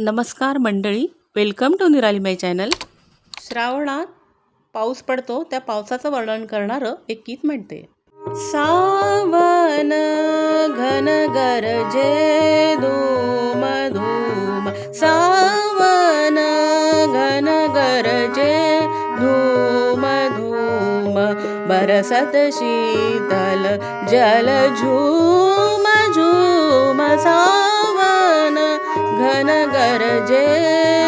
नमस्कार मंडळी welcome to निराली माय चॅनल श्रावणात पाऊस पडतो त्या पावसाचं वर्णन करणारं एक गीत म्हणते. सावन घन गरजे धूम धूम. सावन घन गरजे धूम धूम. बरसत शीतल जल झूम. घन गरजे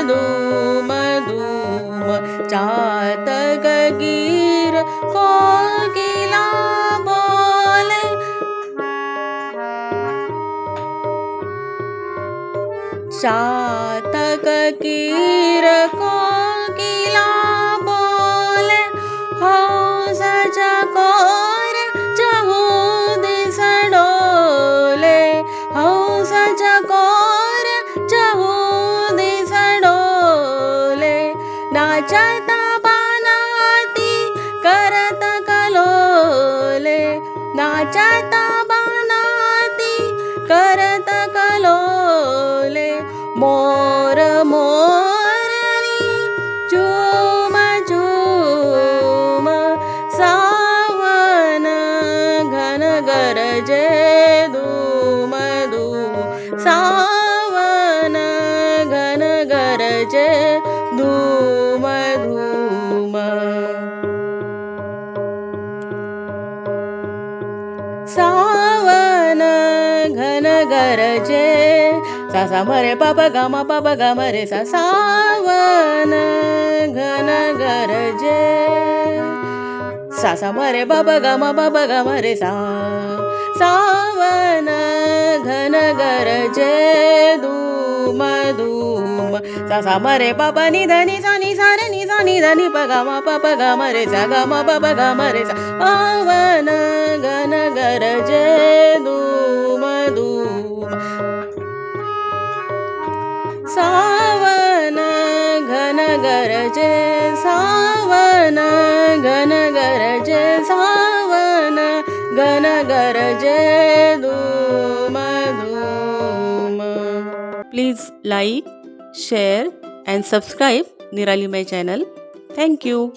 धूम धूम चातक गीर कोकिला बोले चातक कीर कोकिला नाचता बानाती करत कलोले. नाचता बानाती करत कलोले. मोर मोरनी झूम झूम सावन घन गरजे धूम धूम. सावन घन गरजे धूम धूम सावन घन गरजे. सा सा मरे पाप गामा पाप गा रे सा सावन घन गरजे. सा सा मरे पाप गामा पाप गा मरे सा सावन घन गरजे. धूम धूम. सा सा मरे पाप निधनी ध नि सा नि रे नि सा नि ध नि प पाप गा रे सा गामा पाप गा मरे सा. सावन घन गरजे सावन घन गरजे सावन घन गरजे धूम धूम. Please like share and subscribe Nirali my channel thank you